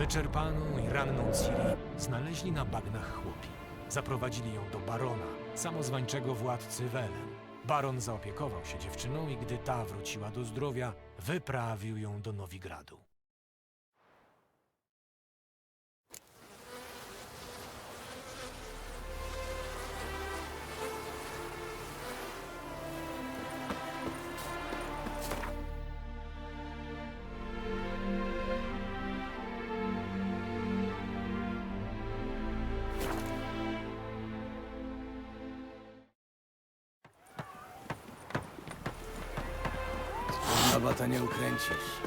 Wyczerpaną i ranną Ciri znaleźli na bagnach chłopi. Zaprowadzili ją do barona, samozwańczego władcy Welen. Baron zaopiekował się dziewczyną i gdy ta wróciła do zdrowia, wyprawił ją do Nowigradu. Na bata nie ukręcisz.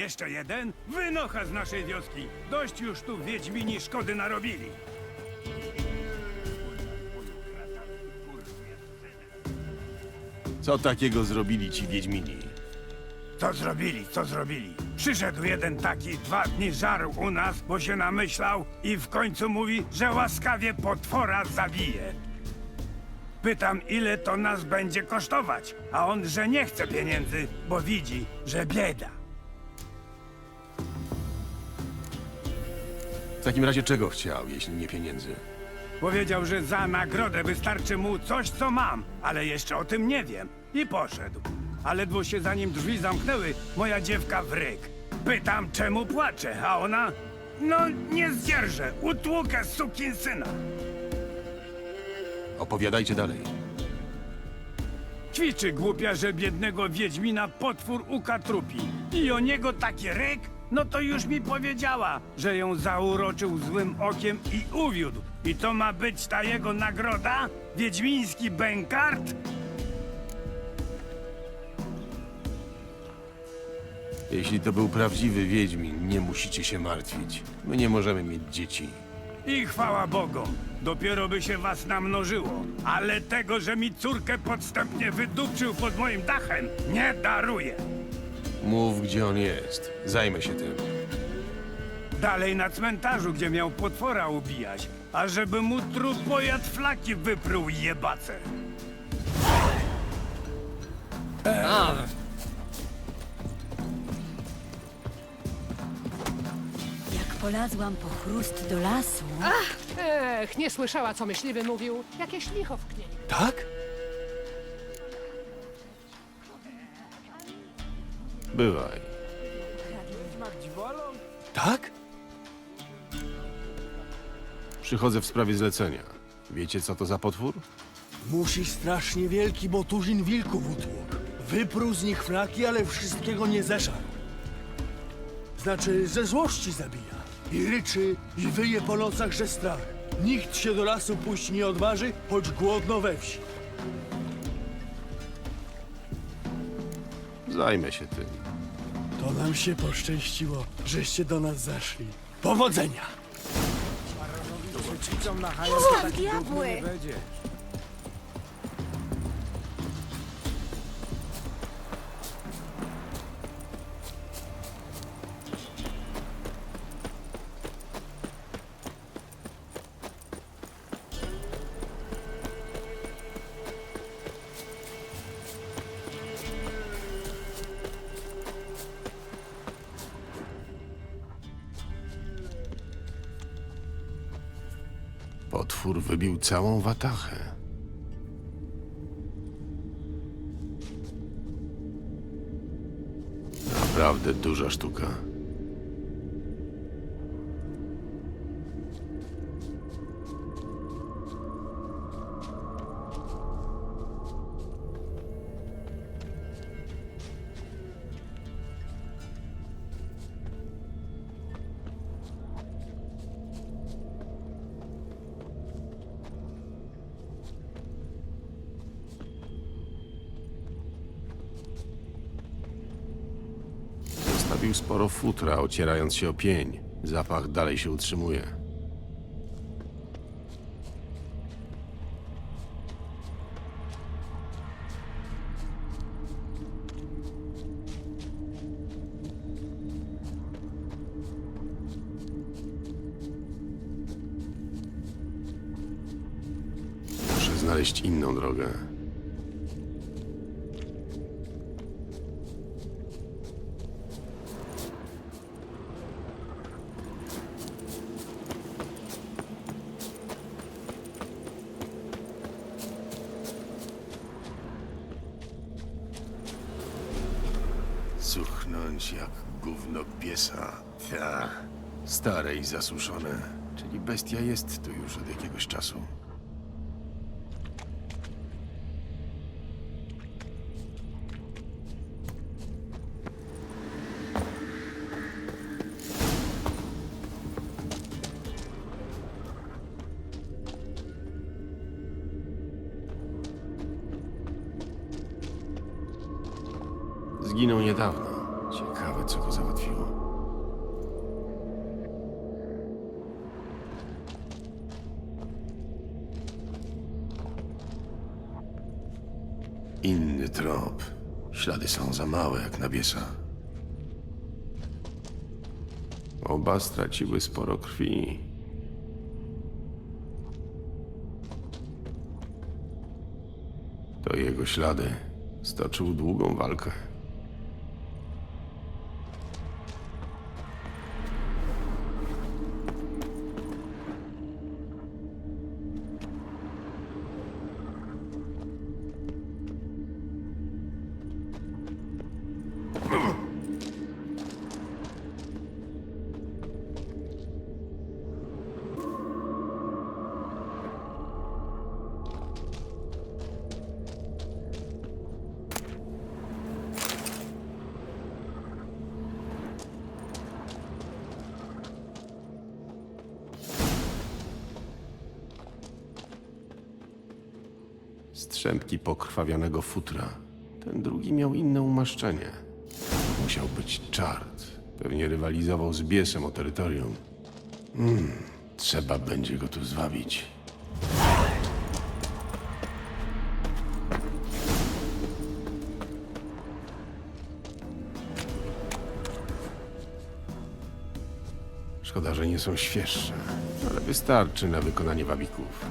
Jeszcze jeden? Wynocha z naszej wioski! Dość już tu Wiedźmini szkody narobili! Co takiego zrobili ci Wiedźmini? Co zrobili, co zrobili? Przyszedł jeden taki, dwa dni żarł u nas, bo się namyślał i w końcu mówi, że łaskawie potwora zabije. Pytam, ile to nas będzie kosztować, a on, że nie chce pieniędzy, bo widzi, że bieda. W takim razie czego chciał, jeśli nie pieniędzy? Powiedział, że za nagrodę wystarczy mu coś, co mam, ale jeszcze o tym nie wiem. I poszedł. A ledwo się zanim drzwi zamknęły, moja dziewka w ryk. Pytam, czemu płacze, a ona... No, nie zdzierżę, utłukę syna. Opowiadajcie dalej. Ćwiczy głupia, że biednego Wiedźmina potwór ukatrupi. I o niego taki ryk? No to już mi powiedziała, że ją zauroczył złym okiem i uwiódł. I to ma być ta jego nagroda? Wiedźmiński bękart? Jeśli to był prawdziwy Wiedźmin, nie musicie się martwić. My nie możemy mieć dzieci. I chwała Bogom, dopiero by się was namnożyło. Ale tego, że mi córkę podstępnie wydupczył pod moim dachem, nie daruję. Mów, gdzie on jest. Zajmę się tym. Dalej na cmentarzu, gdzie miał potwora ubijać. A żeby mu trup pojad flaki wypruł jebace. Jak polazłam po chrust do lasu, Ech, nie słyszała, co myśliwy mówił. Jakieś licho w knie. Tak? Bywaj. Tak? Przychodzę w sprawie zlecenia. Wiecie, co to za potwór? Musi strasznie wielki, bo tuzin wilków utłukł. Wypruł z nich flaki, ale wszystkiego nie zeszarł. Znaczy, ze złości zabija. I ryczy, i wyje po nocach, że strach. Nikt się do lasu pójść nie odważy, choć głodno we wsi. Zajmę się tym. To nam się poszczęściło, żeście do nas zaszli. Powodzenia! Ułam diabły! Potwór wybił całą watachę. Naprawdę duża sztuka. Zostawił sporo futra, ocierając się o pień. Zapach dalej się utrzymuje. Muszę znaleźć inną drogę. Cuchnąć jak gówno piesa. Ta. Stare i zasuszone. Czyli bestia jest tu już od jakiegoś czasu. Zginął niedawno. Ciekawe, co go załatwiło. Inny trop. Ślady są za małe, jak na biesa. Oba straciły sporo krwi. To jego ślady. Stoczył długą walkę. Strzępki pokrwawionego futra. Ten drugi miał inne umaszczenie. Musiał być czart. Pewnie rywalizował z biesem o terytorium. Hmm, trzeba będzie go tu zwabić. Szkoda, że nie są świeższe, ale wystarczy na wykonanie wabików.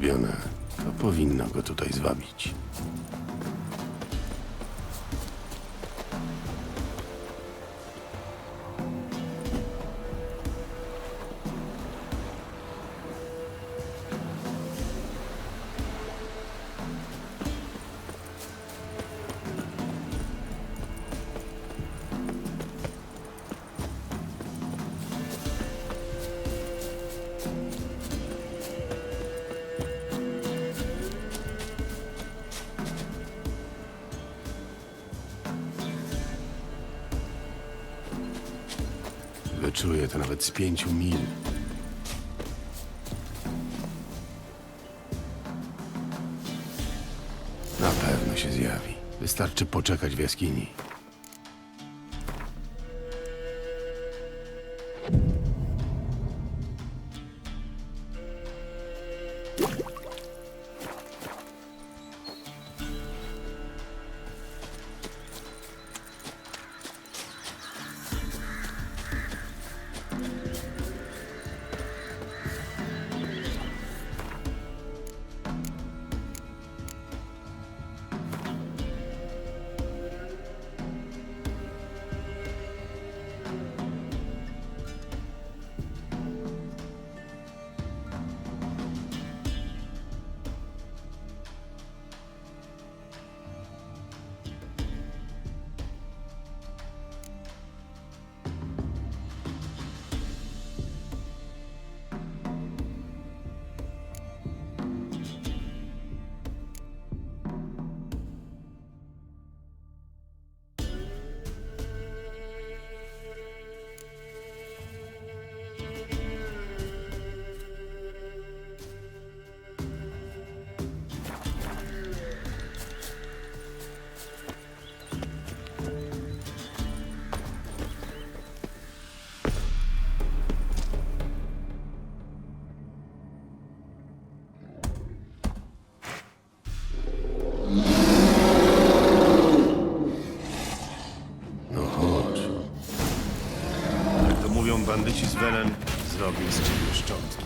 Zrobione. To powinno go tutaj zwabić. Wyczuję to nawet z pięciu mil. Na pewno się zjawi. Wystarczy poczekać w jaskini. Mówią bandyci z Welen, zrobię z ciebie szczątki.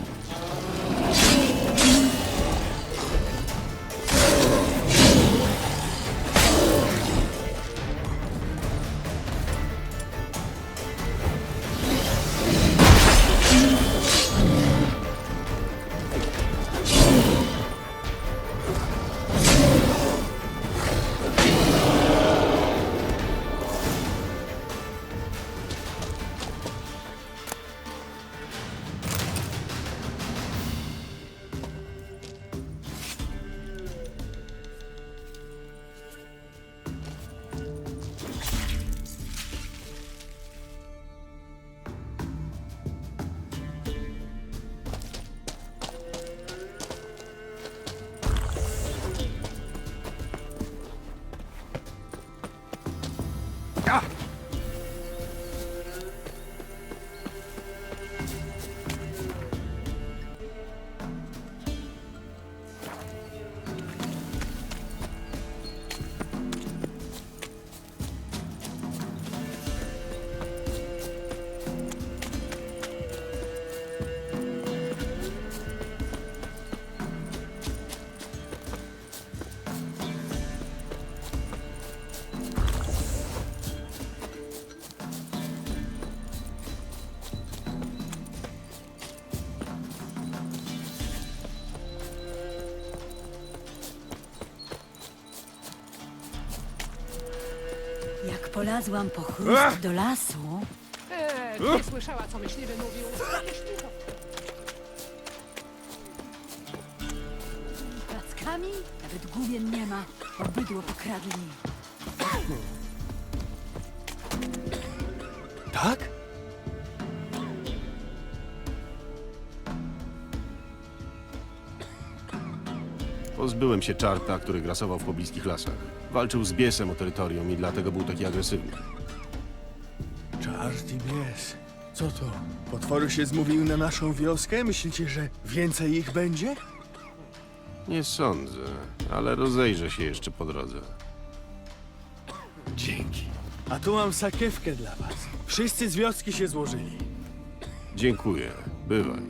Polazłam po chrust do lasu, Ech, nie słyszała, co myśliwy mówił. Myśliwa. plackami nawet główien nie ma. Obydło pokradli. Tak? Pozbyłem się czarta, który grasował w pobliskich lasach. Walczył z biesem o terytorium i dlatego był taki agresywny. Czart i bies. Co to? Potwory się zmówiły na naszą wioskę? Myślicie, że więcej ich będzie? Nie sądzę, ale rozejrzę się jeszcze po drodze. Dzięki. A tu mam sakiewkę dla was. Wszyscy z wioski się złożyli. Dziękuję. Bywaj.